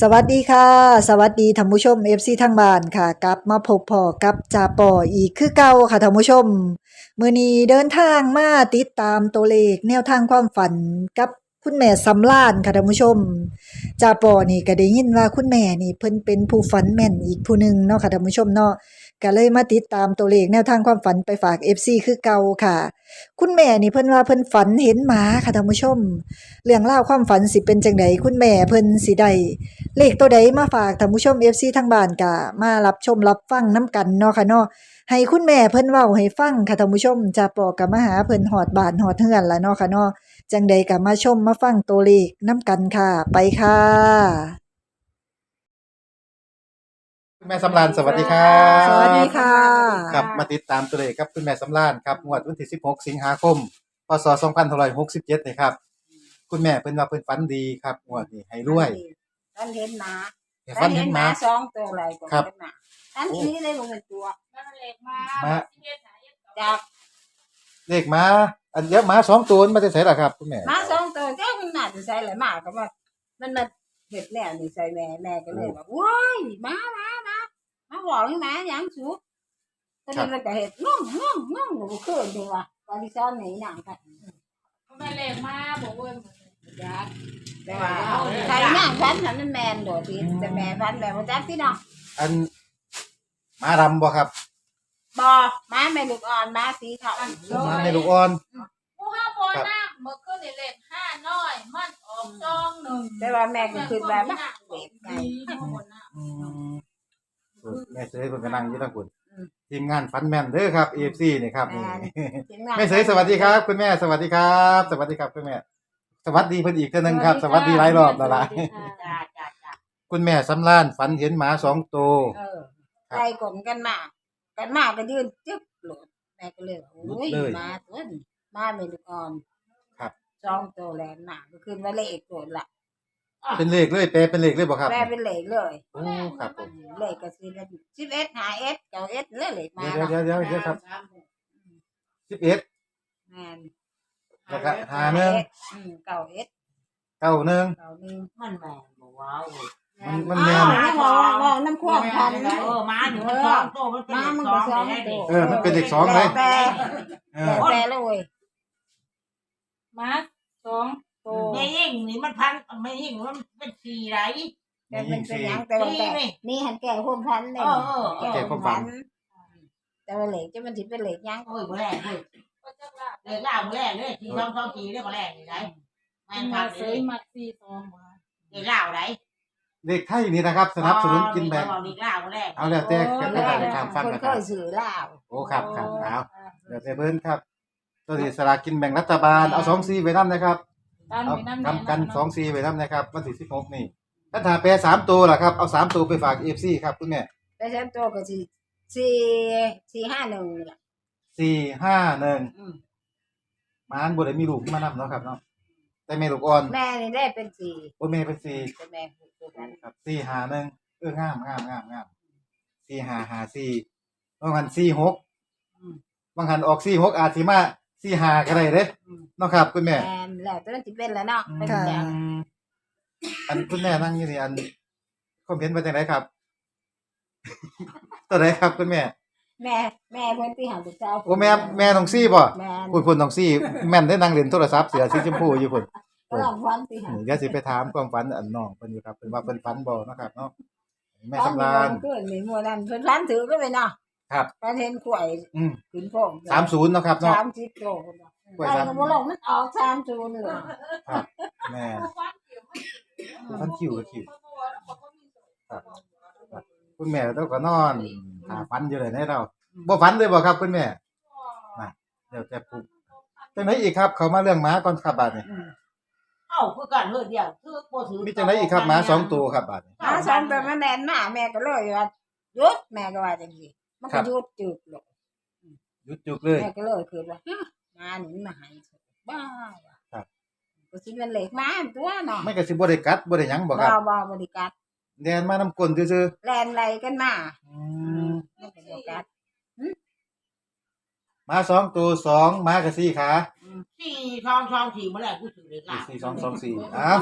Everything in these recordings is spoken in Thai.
สวัสดีค่ะ สวัสดีท่านผู้ชมเอฟซีทางบ้านค่ะ กลับมาพบพอกับจาปออีกคือเก่าค่ะท่านผู้ชมมื้อนี้เดินทางมาติดตามตัวเลขแนวทางความฝันกับคุณแม่สำล้านค่ะท่านผู้ชมจาปอนี่ก็ได้ยินว่าคุณแม่นี่เพิ่นเป็นผู้ฝันแม่นอีกผู้หนึ่งเนาะค่ะท่านผู้ชมเนาะ ก็เลยมาติดตามตัวเลขแนวทางความฝันไปฝาก FC คือเก่าค่ะ คุณแม่นี่เพิ่นว่าเพิ่นฝันเห็นหมาค่ะท่านผู้ชม เรื่องราความฝันสิเป็นจังไดคุณแม่เพิ่นสิได้เลขตัวใดมาฝากท่านผู้ชม FC ทางบ้านกะมารับชมรับฟังนํกันเนาะค่ะเนาะให้คุณแม่เพิ่นเว้าให้ฟังค่ะท่านผู้ชมจะปอกกับมาหาเพิ่นฮอดบานฮอดเฮือนละเนาะค่ะเนาะจังใดก็มาชมมาฟังตัวเลขนํกันค่ะ ไปค่ะ คุณแม่สำรานสวัสดีครับสวัสดีค่ะครับมาติดตามตัวเลขครับคุณแม่สำรานครับงวดวันที่ 16 สิงหาคม พศ 2567นี่ครับ คุณแม่เพิ่นว่าเพิ่นฝันดีครับงวดนี้ให้รวยท่านเห็นหมาให้ท่าฝันนเห็เห็นนหหมา มาสองตัวอะไรก็ครับเป็นหมาท่านนี้เลยลงเป็นตัว มา จากเลขหมา อันเดียวหมาสองตัวมันมาจะใส่ล่ะครับคุณแม่หมาสองตัวเจ้ามันน่าจะใส่อะไรหมาก็ว่ามันมาเห็ดแน่นี่ใส่แม่แม่ก็เลยว่าว้ายหมาหมาหมาหมา บอกให้หมาอย่างสูตอนนี้มันก็เห็ดง่องง่องง่องหนูเคยดูว่าตอนที่ซ้อนหนีหนังกันแม่เล็กมาบอกว่าจักแต่ว่าใครหน้าฟันนั้นแมนโดดทีแต่แม่ฟันแบบว่าจักที่น้องอันหมารำบ่ครับบอหมาแม่ลูกอ่อนหมาสีขาวหมาในลูกอ่อนผู้ห้าบอน้ำเมื่อคืนนี่เล็กห้าน้อยมันออกจองหนึ่งแต่ว่าแม่ก็คือแบบว่าเด็กไงอืม แม่เสยเพิ่นก็นั่งอยู่ทางคุณอืม ทีมงานฝันแม่นเด้อครับ AFC นี่ครับนี่แม่แม่เสยสวัสดีครับ คุณแม่สวัสดีครับ สวัสดีครับคุณแม่ สวัสดีเพิ่นอีกเทื่อนึงครับ สวัสดีหลายรอบแล้วล่ะจ้าจ้าจ้าคุณแม่สำล้านฝันเห็นหมาสองตัว เออไล่กลมกันมากันมาก็ยืนจึ๊บโหลดแม่ก็เลยว่าโอ้ยมาตัวนี้มาเมลูกอ่อนครับจองตัวแลนหนาก็คือว่าเลขโกรธละ เป็นเลขเลยแปลเป็นเลขเลยบ่ครับแม่เป็นเลขเลยโอ้ครับผมเลขก็สิเป็นสิบเอ็ดหาเอ็ดเก้าเอ็ดเลยเลขมาเดี๋ยวเดี๋ยวเดี๋ยวเดี๋ยวครับสิบเอ็ดแม่นแล้วก็หาหนึ่งอืมเก้าเอ็ดเก้าหนึ่งเก้าหนึ่งมันแม่นบ่ว้าวมันมันแม่อ้าวนไม่มองมองน้ำควงพันเออมาอยู่มันสองโตมันเป็นมามันสก็องสองแม่ตัดิวเออมันเป็นเลขสองเลยแต่เอแต่อแต่เลยเว้ยมาสอง โตแม่ยิ่งนี่มันพันแม่ยิ่งมันเป็นสี่ไรแต่มันเป็นหยังแต่ว่าแต่นี่นี่หันแก่ห่มพันเลยเออเออแก่ห่มพันแต่ว่าเหล็กจะมันถิเป็นเหล็กหยังโอ้ยบ่แรกเว้ยก็จะว่าเลยล่าบ่แรกเลยที่สองสองสี่เรียกว่าแรกนี่ได้แม่นมาพันเสเลยยมาสี่สองมาเลยล่าได้เลขไทยนี่นะครับ สนับสนุนกินแบ่งนี่ล่าบ่แรกเอาแล้วแต่แค่ได้ไปตามฟังคนนะเคครับยสื่อเล่าวโอ้ครับครับเอาเดี๋ยวแต่เพิ่นครับตัวนี้สลากกินแบ่งรัฐบาลเอาสองซีไว้นํนะครับ ตั้งเอาไปน้ำทำกันสองซีไว้นํนะครับวันที่สิบหกนี่ถ้าถาแปรสามตัวล่ะครับเอาสามตัวไปฝากเอฟซีครับคุณแม่แต่ฉันตัวก็สี่สี่สี่ห้าหนึ่งนี่แหละสี่ห้าหนึ่งอืมมานบ่ได้มีลูกมานำเนาะครับเนาะแต่แม่ลูกอ่อนแม่นี่ได้เป็นสี่โอ้แม่เป็นสี่แต่แม่พูดตัวนั้นครับสี่หาหนึ่งเอองามงามงามงามสี่หาหาสี่บางหันสี่หกอืมบางหันออกสี่หกอาจสิมา สี่หาก็ได้เด้อืมเนาะครับคุณแม่ แม่แล้วตัวนั้นจะเป็นแล้วเนาะเป็นค่ะอย่างอันคุณแม่นั่งอยู่นี่อันคอมเมนต์มาจากไหนครับ ตัวไหนครับคุณแม่แม่แม่เพิ่นที่หาลูกสาวโอ้แม่แม่น้องซี่บ่แม่คุณคุณน้องซี่ แม่นได้นั่งเล่นโทรศัพท์เสือสีชมพูอยู่พุ่นก็ลองฟันที่หานี่เดี๋ยวสิไปถามความฝันอันน้องเพิ่นอยู่ครับเพิ่นว่าเพิ่นฝันบ่เนาะครับเนาะแม่สำราญเกินมีมัวนั่นเพิ่นฟันถือก็ไปเนาะ ครับฟันเห็นข่วยอืมขึ้นโพง30เนาะครับเนาะ สามสิบโลคนเนาะข่วยไปสามก็บ่ลงมันออกสามศูนย์เลยครับแม่ฟันคิวกับคิวคุณแม่เราก็นอนหาฝันอยู่เลยในเราบ่ฝันเลยบ่ครับคุณแม่น่ะเดี๋ยวจะพูดจังไดอีกครับ เขามาเรื่องหมาก่อนครับบาดนี้อืมเอ้าคือกันเฮ้ยเดียวคือบ่ถือมีจังไดอีกครับหมาสองตัวครับบาดนี้หาสันตัวมันแน่นมาแม่ก็เลยว่าหยุดแม่ก็ว่าจังซี่ มันครัก็บ หยุดจึกลงหยุดจุกเลย แม่ก็เลยคือว่าฮะมาหนี่มาให้บ้าว่ะครับ ก็สิเป็นเหล็กมาตัวเนาะไม่ก็สิบ่ได้กัดบ่ได้หยังบ่ครับบ่บ่บริการแดนมาน้ำกลนซื่อแลนไหลกันมาๆอืมไม่เป็นบริการหมาสองตัวสองหมากับสี่ขาอืมสี่ทองทองสี่เมื่อไหร่กูถือเลยล่ะ สี่สองสองสี่อ้าว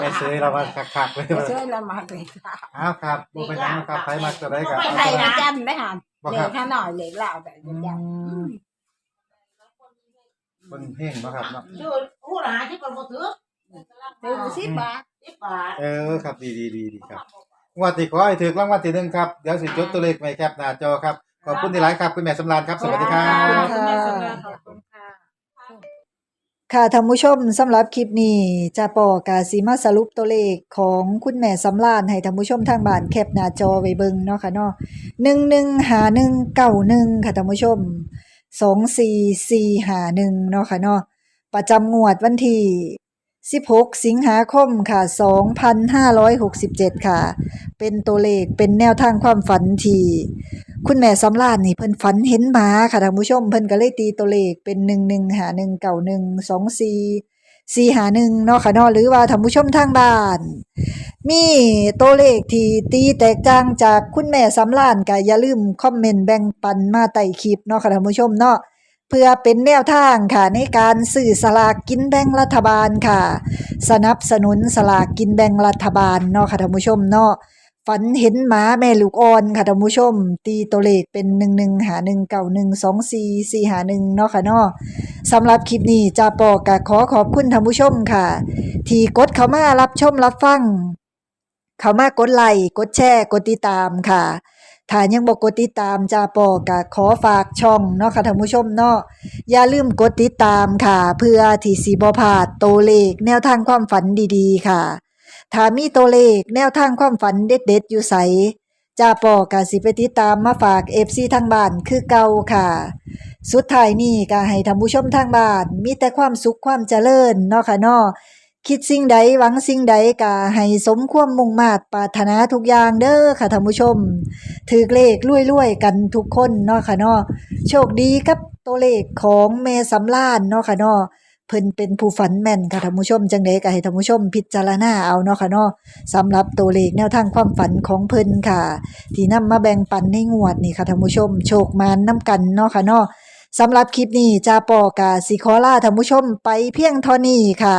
แม่เซยเราว่าคักๆเลยไปช่วยเรามาเลยค่ะอ้าวครับบ่เป็นหยังครับไผมักจะได้กับไปประจำได้ค่ะ บ่เด็ครักบข้าหน่อยเด็กเหล่าแต่ประจำเพิ่นเพ่งเนาะครับเนาะชื่อผู้หาที่คนบ่ถือซื้อสิบบาทสิบบาทเออครับดีดีดีดีครับงวดที่ขอให้ถูกรางวัลที่หนึ่งครับเดี๋ยวสิจดตัวเลขไว้แคปหน้าจอครับขอบคุณที่หลายครับคุณแม่สำราญครับสวัสดีครับคุณแม่สำราญขอบคุณ ค่ะท่านผู้ชมสำหรับคลิปนี้จะปอกาสีมาสรุปตัวเลขของคุณแม่สำรานให้ท่านผู้ชมทางบ้านแคปหน้าจอไว้เบิ่งเนาะค่ะเนาะหนึ่งหนึ่งหาหนึ่งเก้าหนึ่งค่ะท่านผู้ชมสองสี่สี่หาหนึ่งเนาะค่ะเนาะประจำงวดวันที่ สิบหกสิงหาคมค่ะสองพันห้าร้อยหกสิบเจ็ดค่ะ เป็นตัวเลขเป็นแนวทางความฝันที่คุณแม่สำรานนี่เพิ่นฝันเห็นหมาค่ะท่านผู้ชมเพิ่นก็เลยตีตัวเลขเป็นหนึ่งหนึ่งหาหนึ่งเก่าหนึ่งสองสี่สี่หาหนึ่งเนาะค่ะเนาะหรือว่าท่านผู้ชมทางบ้าน มีตัวเลขที่ตีแตกต่างจากคุณแม่สำรานก็อย่าลืมคอมเมนต์แบ่งปันมาใต้คลิปเนาะค่ะท่านผู้ชมเนาะ เพื่อเป็นแนวทางค่ะในการซื้อสลากกินแบ่งรัฐบาลค่ะ สนับสนุนสลากกินแบ่งรัฐบาลเนาะค่ะท่านผู้ชมเนาะฝันเห็นหมาแม่ลูกอ่อนค่ะท่านผู้ชม ตีตัวเลขเป็นหนึ่งหนึ่งหาหนึ่งเก่าหนึ่งสองสี่สี่หาหนึ่งเนาะค่ะเนาะสำหรับคลิปนี้จาปอกะขอขอบคุณท่านผู้ชมค่ะ ที่กดเข้ามารับชมรับฟัง เข้ามากดไลค์กดแชร์กดติดตามค่ะ ถ้ายังบกดติดตามจาปอกะขอฝากช่องเนาะค่ะท่านผู้ชมเนาะอย่าลืมกดติดตามค่ะ เพื่อที่สิบ่พลาดตัวเลขแนวทางความฝันดีๆ ค่ะ ถ้ามีตัวเลขแนวทางความฝันเด็ดๆ อยู่ใสจ่าปอกาสิไปติดตามมาฝากเอฟซีทางบ้านคือเก่าค่ะ สุดท้ายนี้ก็ให้ท่านผู้ชมทางบ้าน มีแต่ความสุขความเจริญเนาะค่ะเนาะ คิดสิ่งใดหวังสิ่งใดก็ให้สมความมุ่งมาตรปรารถนาทุกอย่างเด้อค่ะท่านผู้ชม ถือเลขรวยๆ กันทุกคนเนาะค่ะเนาะโชคดีกับตัวเลขของเมสำล้านเนาะค่ะเนาะเพิ่นเป็นผู้ฝันแม่นค่ะท่านผู้ชม จังไดก็ให้ท่านผู้ชม พิจารณาเอาเนาะค่ะเนาะสำหรับตัวเลขแนวทางความฝันของเพิ่นค่ะ ที่นำมาแบ่งปันในงวดนี่ค่ะท่านผู้ชม โชคมานำกันเนาะค่ะเนาะสำหรับคลิปนี้จาปอกาสิขอลาท่านผู้ชมไปเพียงเท่านี้ค่ะ